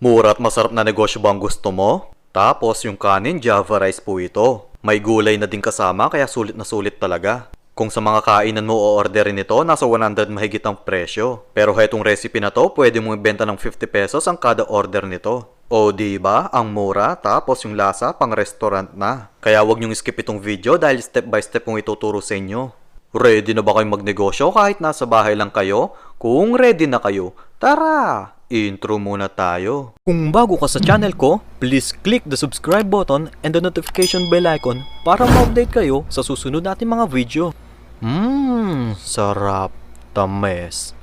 Mura at masarap na negosyo ba ang gusto mo? Tapos yung kanin, Java rice po ito. May gulay na din kasama kaya sulit na sulit talaga. Kung sa mga kainan mo o orderin nito, nasa 100 mahigit ang presyo. Pero hetong recipe na to, pwede mong ibenta ng 50 pesos ang kada order nito. O di ba, ang mura tapos yung lasa pang restaurant na. Kaya wag niyong skip itong video dahil step by step kong ituturo sa inyo. Ready na ba kayong magnegosyo kahit nasa bahay lang kayo? Kung ready na kayo, tara! Intro muna tayo. Kung bago ka sa channel ko, please click the subscribe button and the notification bell icon para ma-update kayo sa susunod nating mga video. Mmm, sarap. Tames.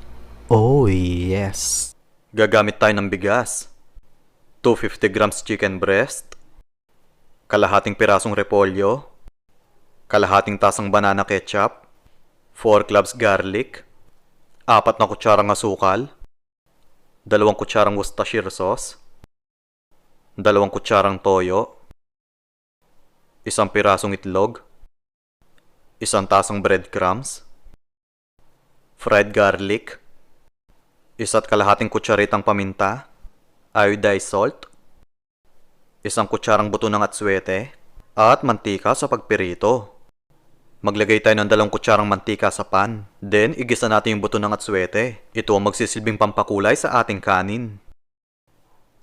Oh yes. Gagamit tayo ng bigas. 250 grams chicken breast. Kalahating pirasong repolyo. Kalahating tasang banana ketchup. 4 cloves garlic. Apat na kutsarang asukal. Dalawang kutsarang Worcestershire sauce. Dalawang kutsarang toyo. Isang pirasong itlog. Isang tasang breadcrumbs. Fried garlic. Isa't kalahating kutsaritang paminta. Iodized salt. Isang kutsarang buto ng atswete. At mantika sa pagpirito. Maglagay tayo ng dalawang kutsarang mantika sa pan. Then, igisa natin yung buto ng atswete. Ito ang magsisilbing pampakulay sa ating kanin.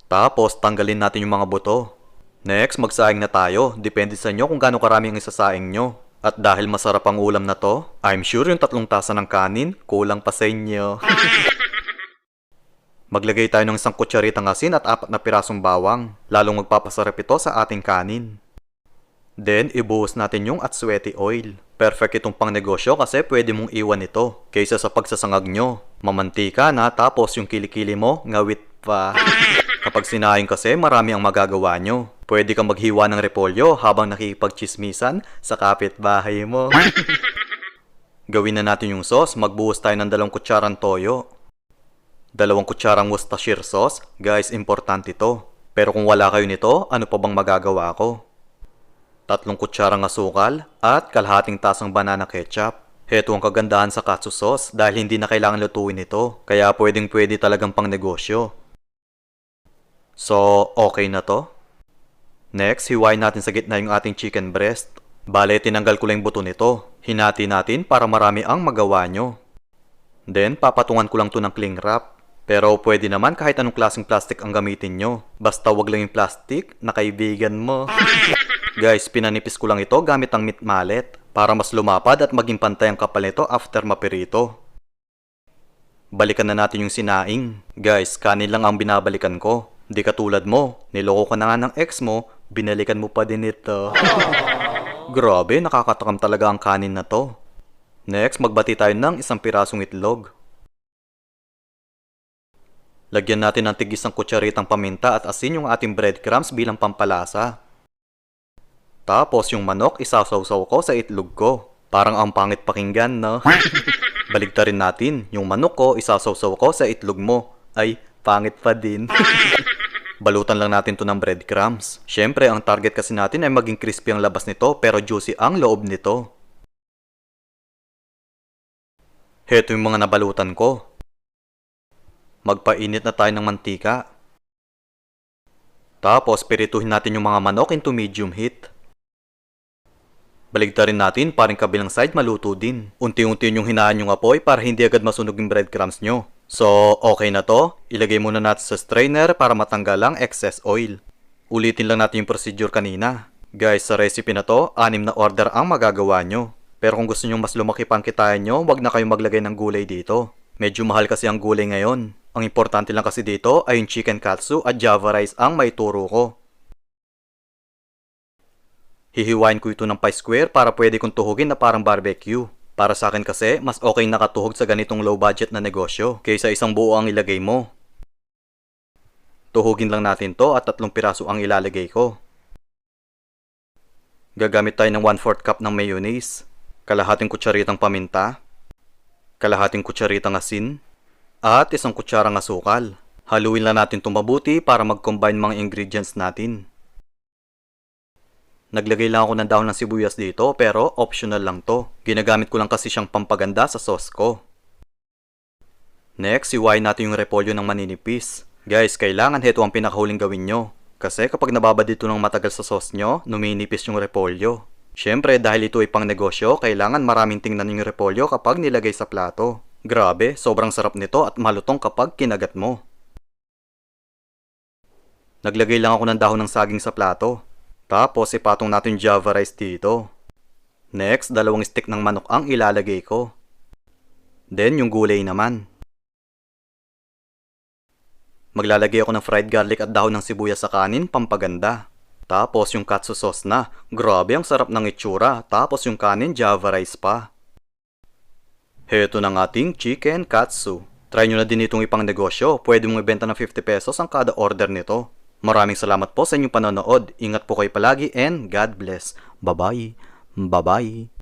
Tapos, tanggalin natin yung mga buto. Next, magsaing na tayo. Depende sa inyo kung gaano karami ang isasaing nyo. At dahil masarap ang ulam na to, I'm sure yung tatlong tasa ng kanin, kulang pa sa inyo. Maglagay tayo ng isang kutsaritang asin at apat na pirasong bawang. Lalong magpapasarap ito sa ating kanin. Then, ibuhos natin yung atswete oil. Perfect itong pang negosyo kasi pwede mong iwan ito. Kaysa sa pagsasangag nyo. Mamantika na tapos yung kilikili mo, ngawit pa. Kapag sinayang kasi, marami ang magagawa nyo. Pwede kang maghiwa ng repolyo habang nakikipagchismisan sa kapitbahay mo. Gawin na natin yung sauce. Magbuhos tayo ng dalawang kutsarang toyo. Dalawang kutsarang Worcestershire sauce. Guys, importante ito. Pero kung wala kayo nito, ano pa bang magagawa ko? Tatlong kutsarang asukal, at kalahating tasang banana ketchup. Heto ang kagandahan sa katsu sauce dahil hindi na kailangan lutuin ito, kaya pwedeng pwede talagang pang negosyo. So, okay na to? Next, hiwain natin sa gitna yung ating chicken breast. Bale, tinanggal ko lang buto nito. Hinati natin para marami ang magawa nyo. Then, papatungan ko lang to ng cling wrap. Pero pwede naman kahit anong klaseng plastic ang gamitin nyo. Basta wag lang yung plastic na kaibigan mo. Guys, pinanipis ko lang ito gamit ang meat mallet para mas lumapad at maging pantay ang kapal nito after mapirito. Balikan na natin yung sinaing. Guys, kanin lang ang binabalikan ko. Di katulad mo, niloko ka na nga ng ex mo, binalikan mo pa din ito. Grabe, nakakatakam talaga ang kanin na to. Next, magbati tayo ng isang pirasong itlog. Lagyan natin ng tigis ng kutsaritang paminta at asin yung ating breadcrumbs bilang pampalasa. Tapos yung manok isasawsaw ko sa itlog ko. Parang ang pangit pakinggan, no? Baligtarin natin, yung manok ko isasawsaw ko sa itlog mo. Ay, pangit pa din. Balutan lang natin to ng breadcrumbs. Siyempre, ang target kasi natin ay maging crispy ang labas nito pero juicy ang loob nito. Heto yung mga nabalutan ko. Magpainit na tayo ng mantika. Tapos, pirituhin natin yung mga manok into medium heat. Baligtarin natin paring kabilang side maluto din. Unti-unti yung hinaan yung apoy para hindi agad masunog yung breadcrumbs nyo. So, okay na to. Ilagay muna natin sa strainer para matanggal ang excess oil. Ulitin lang natin yung procedure kanina. Guys, sa recipe na to, anim na order ang magagawa nyo. Pero kung gusto nyo mas lumaki pa kitain nyo, wag na kayong maglagay ng gulay dito. Medyo mahal kasi ang gulay ngayon. Ang importante lang kasi dito ay yung chicken katsu at java rice ang maituro ko. Hihiwain ko ito ng pie square para pwede kong tuhugin na parang barbecue. Para sa akin kasi, mas okay nakatuhog sa ganitong low budget na negosyo kaysa isang buo ang ilagay mo. Tuhugin lang natin to at tatlong piraso ang ilalagay ko. Gagamit tayo ng 1/4 cup ng mayonnaise, kalahating kutsaritang paminta, kalahating kutsaritang asin, at isang kutsarang asukal. Haluin lang natin itong mabuti para mag-combine mga ingredients natin. Naglagay lang ako ng dahon ng sibuyas dito pero optional lang to. Ginagamit ko lang kasi siyang pampaganda sa sauce ko. Next, iwain natin yung repolyo ng maninipis. Guys, kailangan heto ang pinakahuling gawin nyo. Kasi kapag nababad ito ng matagal sa sauce nyo, numinipis yung repolyo. Siyempre, dahil ito ay pang negosyo, kailangan maraming tingnan yung repolyo kapag nilagay sa plato. Grabe, sobrang sarap nito at malutong kapag kinagat mo. Naglagay lang ako ng dahon ng saging sa plato. Tapos ipatong natin java rice dito. Next, dalawang stick ng manok ang ilalagay ko. Then, yung gulay naman. Maglalagay ako ng fried garlic at dahon ng sibuyas sa kanin, pampaganda. Tapos yung katsu sauce na. Grabe ang sarap ng itsura. Tapos yung kanin, java rice pa. Heto ng ating chicken katsu. Try nyo na din itong ipang negosyo. Pwede mong ibenta ng 50 pesos ang kada order nito. Maraming salamat po sa inyong panonood. Ingat po kayo palagi and God bless. Bye-bye. Bye-bye.